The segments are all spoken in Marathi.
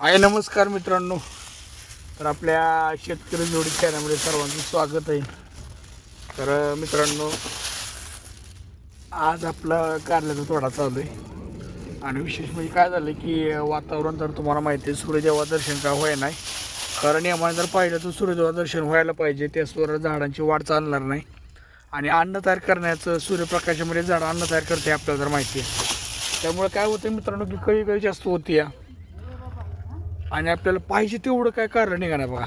हाय नमस्कार मित्रांनो. तर आपल्या शेतकरी जोडी चॅनलमध्ये सर्वांचं स्वागत आहे. तर मित्रांनो आज आपला कारल्याचा थोडा चालू आहे. आणि विशेष म्हणजे काय झालं की वातावरण तर तुम्हाला माहिती आहे सूर्यदेवा दर्शन का होय नाही. कारण यामुळे जर पाहिलं तर सूर्यदेवा दर्शन व्हायला पाहिजे त्याचवर झाडांची वाढ चालणार नाही. आणि अन्न तयार करण्याचं सूर्यप्रकाशामध्ये झाडं अन्न तयार करते आपल्याला जर माहिती आहे. त्यामुळे काय होतं मित्रांनो की कळी कळी जास्त होती या. आणि आपल्याला पाहिजे तेवढं काय कारण निघा बघा.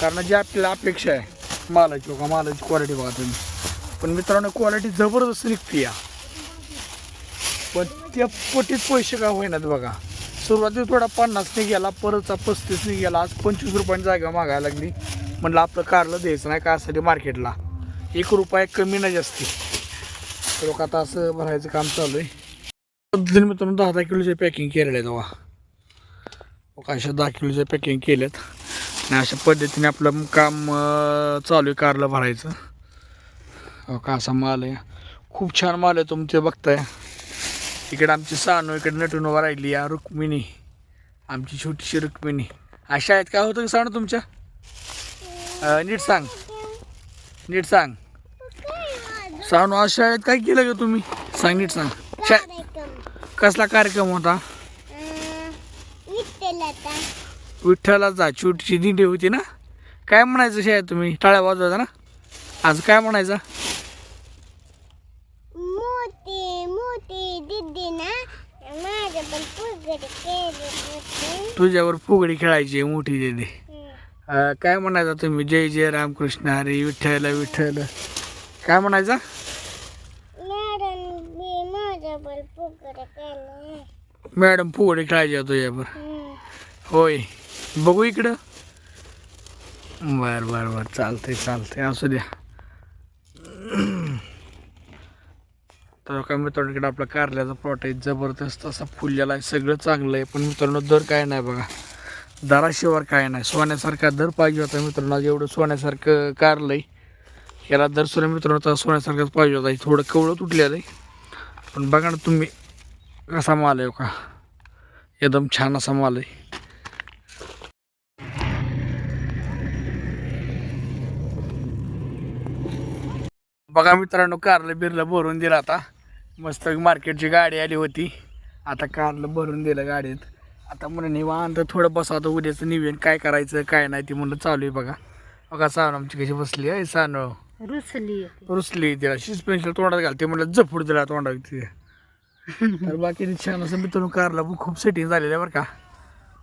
कारण जी आपल्याला अपेक्षा आहे मालाची बघा मालाची क्वालिटी बघा तुम्ही. पण मित्रांनो क्वालिटी जबरदस्त निघते या. पण त्या पटीत पैसे का होईनात बघा. सुरुवातीला थोडा पन्नासने गेला परतचा पस्तीसने गेला आज पंचवीस रुपयांनी जागा मागायला लागली. म्हणलं आपलं कारलं द्यायचं नाही कासाठी मार्केटला एक रुपया कमी नाही जास्ती. लोक आता असं भरायचं काम चालू आहे. पद्धतीने मित्रांनो दहा दहा किलोचे पॅकिंग केलेलं आहे तेव्हा अशा दहा किलोचे पॅकिंग केलेत. आणि अशा पद्धतीने आपलं काम चालू आहे कारला भरायचं. हो का असा माल आहे. खूप छान माल आहे तुमचे बघताय. इकडे आमची सानू इकडे नटून उभा राहिली या रुक्मिणी. आमची छोटीशी रुक्मिणी. अशा आहेत काय होतं सांग तुमच्या? नीट सांग. नीट सांग. सानू अशा आहेत काय केलं का तुम्ही? सांग नीट सांग. कसला कार्यक्रम होता? विठ्ठलाचा. छोटीशी दिंडी होती ना? काय म्हणायचं शाळेत तुम्ही? टाळ्या वाजवायचा ना? आज काय म्हणायचं? दिदी तुझ्यावर फुगडी खेळायची मोठी अं, काय म्हणायचं तुम्ही? जय जय रामकृष्ण हरी विठ्ठल विठ्ठल. काय म्हणायचं? माझं पण पुगड केले. मॅडम फुगडी खेळायची तुझ्यावर होय. बघू इकडं. बर बर बर. चालतंय चालतंय. असू द्या. तर काय मित्रांनो इकडे आपला कारल्याचा प्लॉट आहे. जबरदस्त असा फुललेला आहे. सगळं चांगलं आहे. पण मित्रांनो दर काय नाही बघा. दराशिवाय काय नाही. सोन्यासारखा दर पाहिजे होता मित्रांनो. आज एवढं सोन्यासारखं कारलं आहे याला दर सुद्धा मित्रांनो तर सोन्यासारखाच पाहिजे होता. थोडं कवळं तुटलेलं आहे. पण बघा ना तुम्ही कसा माल आहे हो का? एकदम छान असा माल आहे. बघा मित्रांनो कारलं बिरलं भरून दिलं आता. मस्त मार्केटची गाडी आली होती. आता कारलं भरून दिलं गाडीत. आता म्हणून निवांत थोडं बसा उद्याचं निवेदन काय करायचं काय नाही ते म्हणलं चालू आहे बघा. बघा सानू आमची कशी बसली आहे. सानव रुसली रुसली तिला शिस्पेन्शियल तोंडात घालते म्हटलं जफूड दिला तोंडात तिथे तर बाकी छान असं मित्रांनो कारला पण खूप सेटिंग झालेलं आहे बरं का.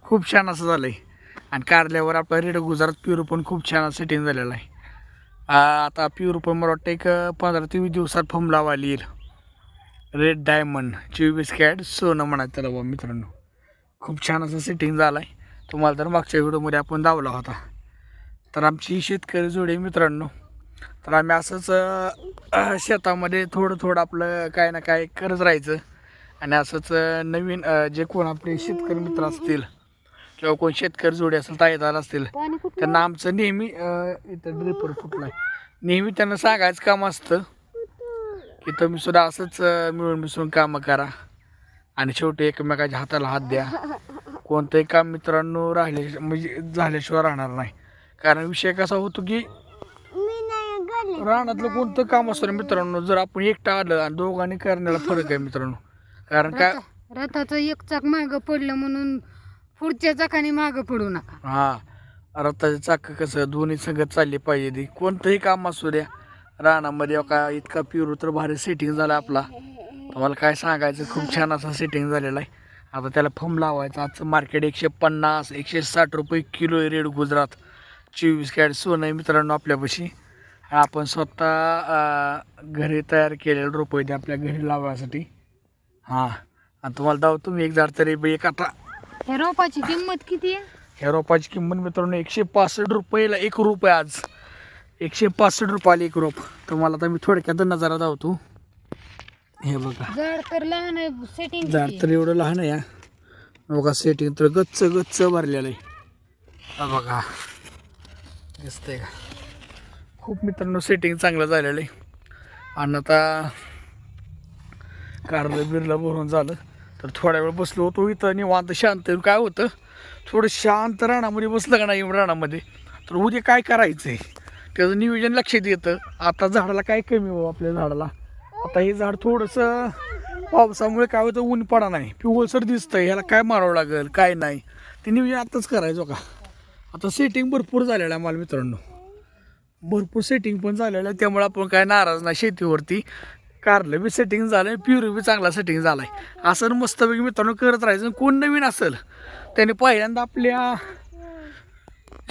खूप छान असं झालं आहे आणि कारल्यावर आपला रेड गुजरात प्युरो पण खूप छान सेटिंग झालेलं आहे. आ, आता प्युरो पण मला वाटतं एक पंधरा ते वीस दिवसात फॉर्म लावायला येईल. रेड डायमंड चोवीस कॅट सोनं म्हणा त्याला बा मित्रांनो. खूप छान असं सेटिंग झालं आहे तुम्हाला तर मागच्या व्हिडिओमध्ये आपण दावला होता. तर आमची शेतकरी जोडी मित्रांनो. तर आम्ही असंच शेतामध्ये थोडं थोडं आपलं काय ना काय करत राहायचं. आणि असंच नवीन जे कोण आपले शेतकरी मित्र असतील किंवा कोण शेतकरी जोडी असेल ताईदार असतील त्यांना आमचं नेहमी इथं ड्रिपर फुटला नेहमी त्यांना सांगायचं काम असतं की तुम्ही सुद्धा असंच मिळून मिसळून कामं करा. आणि शेवटी एकमेकाच्या हाताला हात द्या. कोणतंही काम मित्रांनो राहिले म्हणजे झाल्याशिवाय राहणार नाही. कारण विषय कसा होतो की रानातलं कोणतं काम असतं ना मित्रांनो? जर आपण एकटं आलं आणि दोघांनी करण्याला फरक आहे मित्रांनो. कारण काय? रथाचं एक चाक मागं पडलं म्हणून पुढच्या चाकाने मागं पडू नका. हा. रथाचे चाक कसं दोन्ही संगत चालली पाहिजे ती. कोणतंही काम असू द्या रानामध्ये का इतका प्युर तर भारी सेटिंग झाला आपला. तुम्हाला काय सांगायचं? खूप छान असा सेटिंग झालेला आहे. आता त्याला फम लावायचं. आजचं मार्केट एकशे पन्नास एकशे साठ रुपये किलो आहे रेड गुजरात. चोवीस कॅरेट सोनं आहे मित्रांनो आपल्यापाशी. आपण स्वतः घरी तयार केलेलं रोपं ते आपल्या घरी लावायसाठी. हां आणि तुम्हाला दाव तुम्ही एक झाड तरी एक आता. ह्या रोपाची किंमत किती आहे? ह्या रोपाची किंमत मित्रांनो एकशे पासष्ट रुपयाला एक रोप आहे आज. एकशे पासष्ट रुपयाला एक रोप. तुम्हाला आता मी थोडक्यात नजारा धावतो हे बघा. झाड तर लहान आहे सेटिंग झाड तर एवढं लहान आहे हा. बघा सेटिंग तर गच्च गच्च भरलेलं आहे. हा बघा. दिसतंय का? खूप मित्रांनो सेटिंग चांगलं झालेलं आहे. आणि आता कारलं बिरला भरून झालं. तर थोड्या वेळ बसलो होतो इथं निवांत शांत. काय होतं? थोडं शांत रानामध्ये बसलं का नाही रानामध्ये? तर उद्या काय करायचं आहे त्याचं नियोजन लक्षात येतं. आता झाडाला काय कमी हो आपल्या झाडाला? आता हे झाड थोडंसं पावसामुळे काय होतं? ऊन पडा नाही. पिवळसर दिसतं ह्याला काय मारावं लागेल? काय नाही? ते नियोजन आत्ताच करायचो का? आता सेटिंग भरपूर झालेलं आहे मला मित्रांनो. भरपूर सेटिंग पण झालेलं आहे. त्यामुळे आपण काय नाराज नाही शेतीवरती. कारलं बी सेटिंग झालं प्युरी बी चांगला सेटिंग झाला आहे असं मस्तपैकी मित्रांनो करत राहायचं. कोण नवीन असेल त्याने पहिल्यांदा आपल्या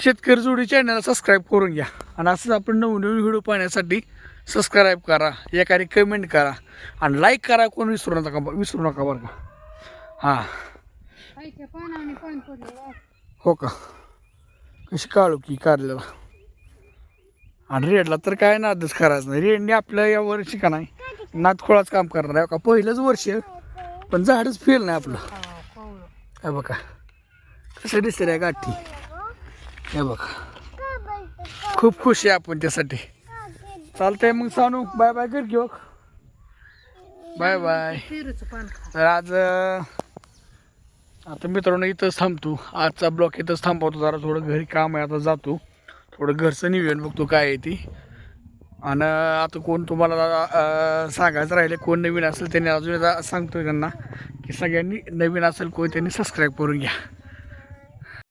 शेतकरी जोडी चॅनलला सबस्क्राईब करून घ्या. आणि असंच आपण नवनवीन व्हिडिओ पाहण्यासाठी सबस्क्राईब करा. एखादी कमेंट करा. आणि लाईक करा. कोण विसरू नका विसरू नका बरं का. हां. हो का? कशी काळू की कारल्याला. आणि रेडला तर काय नादच करायचं नाही. रेडने आपल्या या वर्षी का नाही नादखोळाच काम करणार आहे. का पहिलंच वर्ष पण झाडच फेल नाही आपलं. हे बघा कसं दिसतं रे गाठी. हे बघा. खूप खुश आहे आपण त्यासाठी. चालतंय मग सांगू बाय बाय कर घेऊ बाय बाय. तर आज आता मित्रांनो इथंच थांबतो. आजचा ब्लॉक इथंच थांबवतो. जरा थोडं घरी काम आहे आता जातो. थोडं घरचं निवेदन बघतो काय आहे ती. आणि आता कोण तुम्हाला सांगायचं राहिले कोण नवीन असेल त्यांनी अजून एकदा सांगतो त्यांना की सगळ्यांनी नवीन असेल कोण त्यांनी सबस्क्राईब करून घ्या.